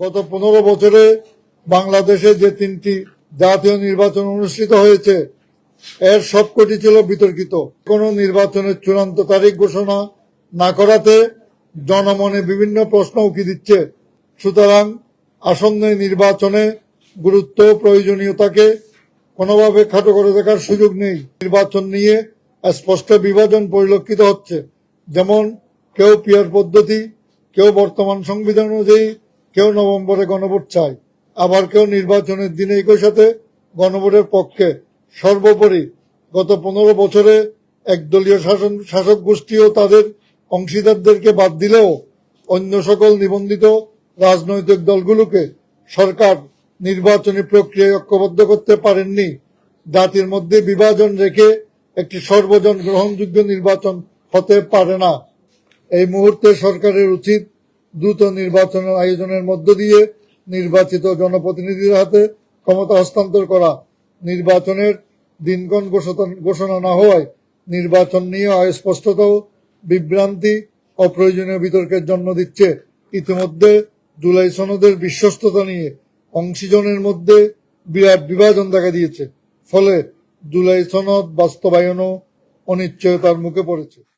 গত পনেরো বছরে বাংলাদেশে যে তিনটি জাতীয় নির্বাচন অনুষ্ঠিত হয়েছে, এর সবকটি ছিল বিতর্কিত। কোন নির্বাচনের চূড়ান্ত তারিখ ঘোষণা না করাতে জনমনে বিভিন্ন প্রশ্ন উকি দিচ্ছে। সুতরাং আসন্ন নির্বাচনে গুরুত্ব, প্রয়োজনীয়তাকে কোনোভাবে খাটো করে দেখার সুযোগ নেই। নির্বাচন নিয়ে স্পষ্ট বিভাজন পরিলক্ষিত হচ্ছে। যেমন কেউ পিয়ার পদ্ধতি, কেউ বর্তমান সংবিধান অনুযায়ী কেউ নভেম্বরে গণভোট চায়, আবার কেউ নির্বাচনের দিনে একই সাথে গণভোটের পক্ষে। সর্বোপরি গত পনেরো বছরে একদলীয় শাসন, শাসক গোষ্ঠীও তাদের অংশীদারদেরকে বাদ দিলেও অন্য সকল নিবন্ধিত রাজনৈতিক দলগুলোকে সরকার নির্বাচনী প্রক্রিয়ায় ঐক্যবদ্ধ করতে পারেননি। জাতির মধ্যে বিভাজন রেখে একটি সর্বজন গ্রহণযোগ্য নির্বাচন হতে পারে না। এই মুহূর্তে সরকারের উচিত দ্রুত নির্বাচনের আয়োজনের মধ্য দিয়ে নির্বাচিত জনপ্রতিনিধির হাতে ক্ষমতা হস্তান্তর করা। নির্বাচনের দিনক্ষণ ঘোষণা- না হওয়ায় নির্বাচন নিয়ে অস্পষ্টতা বিভ্রান্তি অপ্রয়োজনীয় বিতর্কের জন্ম দিচ্ছে। ইতিমধ্যে জুলাই সনদের বিশ্বস্ততা নিয়ে অংশীজনের মধ্যে বিরাট বিভাজন দেখা দিয়েছে। ফলে জুলাই সনদ বাস্তবায়নও অনিশ্চয়তার মুখে পড়েছে।